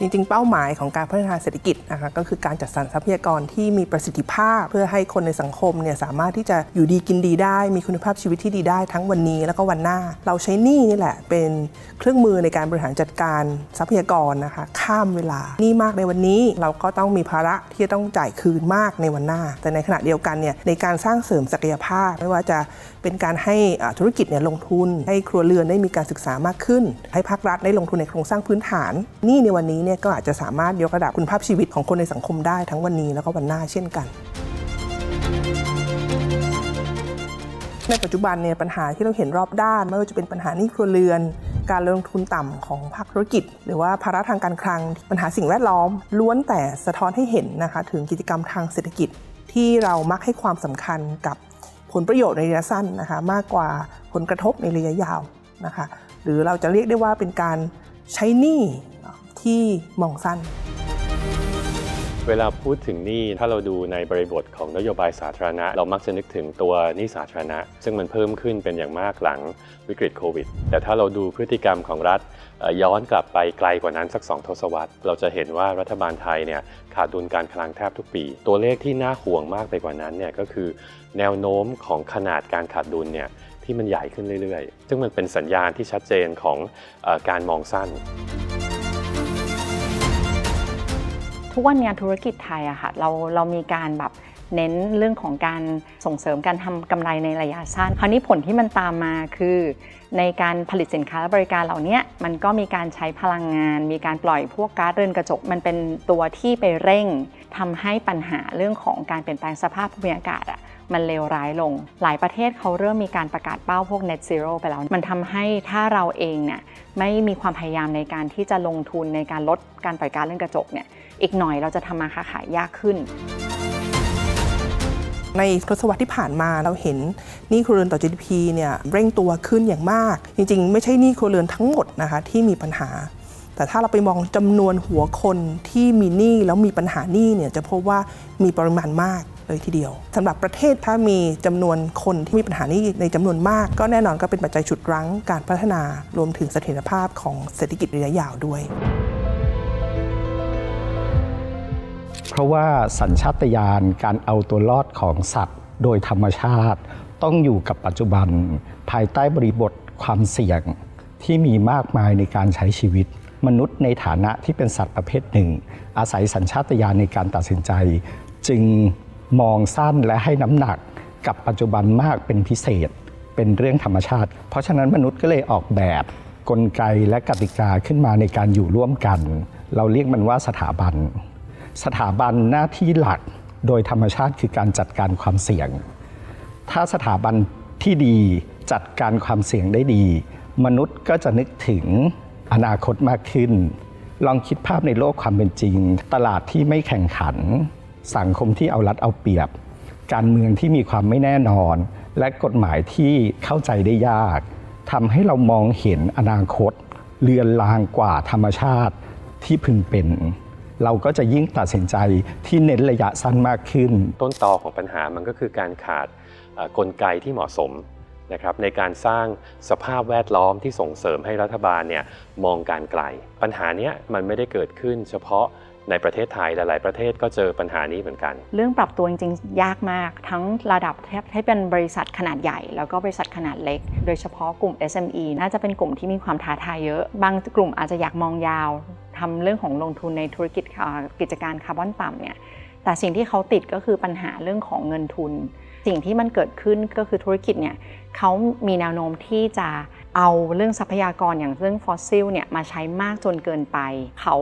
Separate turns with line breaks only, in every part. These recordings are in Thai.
จริงๆ เป้าหมายของการพัฒนาเศรษฐกิจนะคะก็คือการจัดสรรทรัพยากรที่มีประสิทธิภาพ เพื่อให้คนในสังคมเนี่ยสามารถที่จะอยู่ดีกินดีได้ มีคุณภาพชีวิตที่ดีได้ทั้งวันนี้แล้วก็วันหน้า เราใช้นี้นี่แหละ เป็นเครื่องมือในการบริหารจัดการทรัพยากรนะคะ ข้ามเวลานี้มากในวันนี้เราก็ต้องมีภาระที่จะต้องจ่ายคืนมากในวันหน้า แต่ในขณะเดียวกันเนี่ยในการสร้างเสริมศักยภาพ ไม่ว่าจะเป็นการให้ธุรกิจเนี่ยลงทุน ให้ครัวเรือนได้มีการศึกษามากขึ้น ให้ภาครัฐได้ลงทุนในโครงสร้างพื้นฐานนี่ในวันนี้เนี่ยก็อาจจะสามารถยกระดับคุณภาพชีวิตของคนในสังคมได้ทั้งวันนี้แล้วก็วันหน้าเช่นกัน ในปัจจุบันเนี่ยปัญหาที่เราเห็นรอบด้านไม่ว่าจะเป็นปัญหานี้ครัวเรือน การลงทุนต่ำของภาคธุรกิจ หรือว่าภาระทางการคลัง ปัญหาสิ่งแวดล้อม ล้วนแต่สะท้อนให้เห็นนะคะถึงกิจกรรมทางเศรษฐกิจที่เรามักให้ความสำคัญกับผลประโยชน์ในระยะสั้นนะคะมากกว่าผลกระทบในระยะยาวนะคะหรือเราจะเรียกได้ว่าเป็นการใช้หนี้ ที่มองสั้น
เวลาพูดถึงหนี้ถ้าเราดูในบริบทของนโยบายสาธารณะ เรามักจะนึกถึงตัวหนี้สาธารณะ ซึ่งมันเพิ่มขึ้นเป็นอย่างมากหลังวิกฤตโควิด แต่ถ้าเราดูพฤติกรรมของรัฐย้อนกลับไปไกลกว่านั้นสัก2ทศวรรษ เราจะเห็นว่ารัฐบาลไทยเนี่ยขาดดุลการคลังแทบทุกปี ตัวเลขที่น่าห่วงมากไปกว่านั้นเนี่ยก็คือแนวโน้มของขนาดการขาดดุลเนี่ยที่มันใหญ่ขึ้นเรื่อยๆ ซึ่งมันเป็นสัญญาณที่ชัดเจนของอการมองสั้น
ทุกวันนี้ธุรกิจไทยอะค่ะเราเรามีการแบบ เน้นเรื่องของการส่งเสริมการทำกำไรในระยะสั้น คราวนี้ผลที่มันตามมาคือ ในการผลิตสินค้าและบริการเหล่านี้มันก็มีการใช้พลังงาน มีการปล่อยพวกก๊าซเรือนกระจก มันเป็นตัวที่ไปเร่งทำให้ปัญหาเรื่องของการเปลี่ยนแปลงสภาพภูมิอากาศอะมันเลวร้ายลง หลายประเทศเขาเริ่มมีการประกาศเป้าพวก net zero ไปแล้ว มันทำให้ถ้าเราเองเนี่ยไม่มีความพยายามในการที่จะลงทุนในการลดการปล่อยก๊าซเรือนกระจกเนี่ย อีกหน่อยเราจะทำมาค้าขายยากขึ้น
ในทศวรรษที่ผ่านมาเราเห็นหนี้ครัวเรือนต่อ GDP เนี่ยเร่งตัวขึ้นอย่างมาก จริงๆ ไม่ใช่หนี้ครัวเรือนทั้งหมดนะคะที่มีปัญหา แต่ถ้าเราไปมองจำนวนหัวคนที่มีหนี้แล้วมีปัญหาหนี้เนี่ยจะพบว่ามีปริมาณมากเลยทีเดียวสำหรับประเทศถ้ามีจำนวนคนที่มีปัญหาหนี้ในจำนวนมาก ก็แน่นอนก็เป็นปัจจัยฉุดรั้งการพัฒนารวมถึงเสถียรภาพของเศรษฐกิจระยะยาวด้วย
เพราะว่าสัญชาตญาณการเอาตัวรอดของสัตว์ โดยธรรมชาติ ต้องอยู่กับปัจจุบัน ภายใต้บริบทความเสี่ยงที่มีมากมายในการใช้ชีวิต มนุษย์ในฐานะที่เป็นสัตว์ประเภทหนึ่ง อาศัยสัญชาตญาณในการตัดสินใจ จึงมองสั้นและให้น้ำหนักกับปัจจุบันมากเป็นพิเศษเป็นเรื่องธรรมชาติ เพราะฉะนั้นมนุษย์ก็เลยออกแบบกลไกและกติกาขึ้นมาในการอยู่ร่วมกัน เราเรียกมันว่าสถาบัน สถาบันหน้าที่หลักโดยธรรมชาติคือการจัดการความเสี่ยง ถ้าสถาบันที่ดีจัดการความเสี่ยงได้ดี มนุษย์ก็จะนึกถึงอนาคตมากขึ้น ลองคิดภาพในโลกความเป็นจริง ตลาดที่ไม่แข่งขัน สังคมที่เอารัดเอาเปรียบ การเมืองที่มีความไม่แน่นอน และกฎหมายที่เข้าใจได้ยากทำให้เรามองเห็นอนาคตเลือนลางกว่าธรรมชาติที่พึงเป็น เราก็จะยิ่งตัดสินใจที่เน้นระยะสั้นมากขึ้น
ต้นตอของปัญหามันก็คือการขาดเอ่อกลไกที่เหมาะสมนะครับในการสร้างสภาพแวดล้อมที่ส่งเสริมให้รัฐบาลเนี่ยมองการไกล ปัญหาเนี้ยมันไม่ได้เกิดขึ้น เฉพาะในประเทศไทยหลาย ๆ ประเทศก็เจอปัญหานี้เหมือนกัน
เรื่องปรับตัวจริง ๆ ยากมาก ทั้งระดับให้เป็นบริษัทขนาดใหญ่ แล้วก็บริษัทขนาดเล็ก โดยเฉพาะกลุ่ม SME น่าจะเป็นกลุ่มที่มีความท้าทายเยอะ บางกลุ่มอาจจะอยากมองยาว ทำเรื่องของลงทุนในธุรกิจกิจการคาร์บอนต่ำเนี่ยแต่สิ่งที่เขาติดก็คือปัญหาเรื่องของเงินทุน สิ่งที่มันเกิดขึ้นก็คือธุรกิจเนี่ยเขามีแนวโน้มที่จะเอาเรื่องทรัพยากรอย่างเรื่องฟอสซิลเนี่ยมาใช้มากจนเกินไป เขา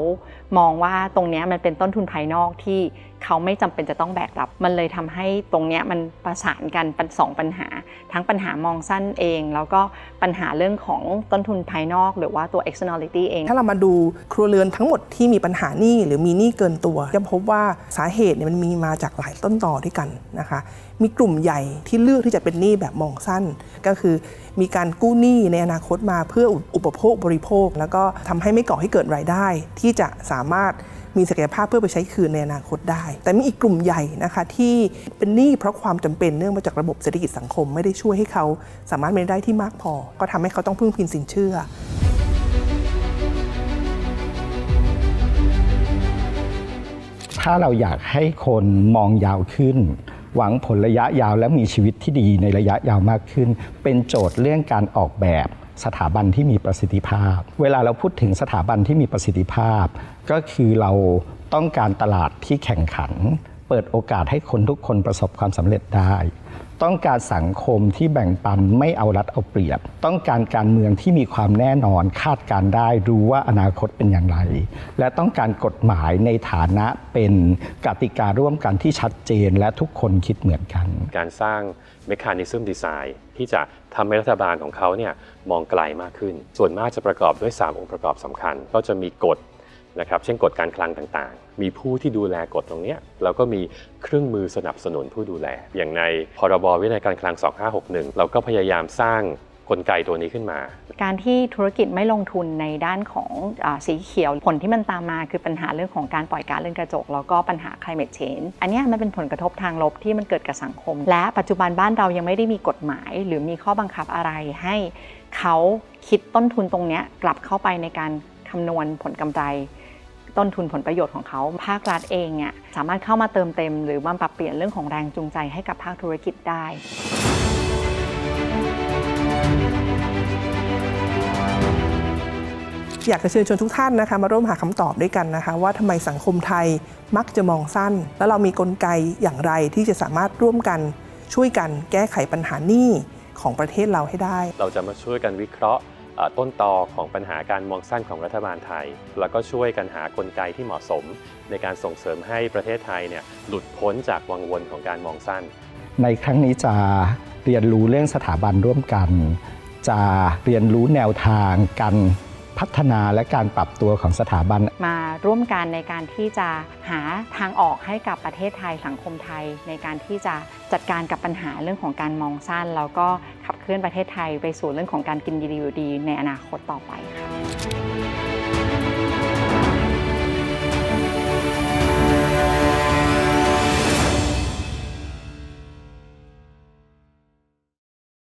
มองว่าตรงนี้มันเป็นต้นทุนภายนอกที่ เขาไม่จำเป็นจะต้องแบกรับ มันเลยทำให้ตรงเนี้ยมันประสานกันเป็นสองปัญหา ทั้งปัญหามองสั้นเอง แล้วก็ปัญหาเรื่องของต้นทุนภายนอก หรือว่าตัว externality เอง
ถ้าเรามาดูครัวเรือนทั้งหมดที่มีปัญหาหนี้หรือมีหนี้เกินตัวจะพบว่าสาเหตุเนี่ยมันมีมาจากหลายต้นต่อด้วยกันนะคะ มีกลุ่มใหญ่ที่เลือกที่จะเป็นหนี้แบบมองสั้น ก็คือมีการกู้หนี้ในอนาคตมาเพื่ออุปโภคบริโภค แล้วก็ทำให้ไม่ก่อให้เกิดรายได้ ที่จะสามารถ มีศักยภาพเพื่อไปใช้คืนในอนาคตได้ แต่มีอีกกลุ่มใหญ่นะคะที่เป็นหนี้เพราะความจำเป็นเนื่องมาจากระบบเศรษฐกิจสังคม ไม่ได้ช่วยให้เขาสามารถมีรายได้ที่มากพอ ก็ทำให้เขาต้องพึ่งพิงสินเชื่อ
ถ้าเราอยากให้คนมองยาวขึ้น หวังผลระยะยาวและมีชีวิตที่ดีในระยะยาวมากขึ้น เป็นโจทย์เรื่องการออกแบบสถาบันที่มีประสิทธิภาพ เวลาเราพูดถึงสถาบันที่มีประสิทธิภาพ ก็คือเราต้องการตลาดที่แข่งขัน เปิดโอกาสให้คนทุกคนประสบความสำเร็จได้ ต้องการสังคมที่แบ่งปันไม่เอารัดเอาเปรียบ ต้องการการเมืองที่มีความแน่นอนคาดการได้รู้ว่าอนาคตเป็นอย่างไร และต้องการกฎหมายในฐานะเป็นกติการ่วมกันที่ชัดเจนและทุกคนคิดเหมือนกัน
การสร้างเมคานิซึมดีไซน์ที่จะทำให้รัฐบาลของเขาเนี่ยมองไกลมากขึ้น ส่วนมากจะประกอบด้วย 3 องค์ประกอบสำคัญ ก็จะมีกฎ นะครับเช่นกฎการคลังต่างๆ มีผู้ที่ดูแลกฎตรงนี้แล้วก็มีเครื่องมือสนับสนุนผู้ดูแล อย่างในพรบวินัยการคลัง 2561 เราก็พยายามสร้างกลไกตัวนี้ขึ้นมา
การที่ธุรกิจไม่ลงทุนในด้านของอสีเขียว ผลที่มันตามมาคือปัญหาเรื่องของการปล่อยก๊าซเรือนกระจก แล้วก็ปัญหา climate change อันนี้มันเป็นผลกระทบทางลบที่มันเกิดกับสังคม และปัจจุบันบ้านเรายังไม่ได้มีกฎหมาย หรือมีข้อบังคับอะไรให้เขาคิดต้นทุนตรงนี้กลับเข้าไปในการ คำนวณผลกำไร ต้นทุนผลประโยชน์ของเขา ภาครัฐเองเนี่ยสามารถเข้ามาเติมเต็ม หรือมาปรับเปลี่ยนเรื่องของแรงจูงใจให้กับภาคธุรกิจได้
อยากจะเชิญชวนทุกท่านนะคะมาร่วมหาคำตอบด้วยกันนะคะ ว่าทำไมสังคมไทยมักจะมองสั้น แล้วเรามีกลไกอย่างไรที่จะสามารถร่วมกันช่วยกันแก้ไขปัญหาหนี้ของประเทศเราให้ได้
เราจะมาช่วยกันวิเคราะห์เอ่อ ต้นตอของปัญหาการมองสั้นของรัฐบาลไทย แล้วก็ช่วยกันหากลไกที่เหมาะสม ในการส่งเสริมให้ประเทศไทยเนี่ยหลุดพ้นจากวังวนของการมองสั้น
ในครั้งนี้จะเรียนรู้เรื่องสถาบันร่วมกัน จะเรียนรู้แนวทางการ พัฒนาและการปรับตัวของสถาบัน
มาร่วมกันในการที่จะหาทางออกให้กับประเทศไทยสังคมไทย ในการที่จะจัดการกับปัญหาเรื่องของการมองสั้น แล้วก็ขับเคลื่อนประเทศไทยไปสู่เรื่องของการกินดีอยู่ดีในอนาคตต่อไปค่ะ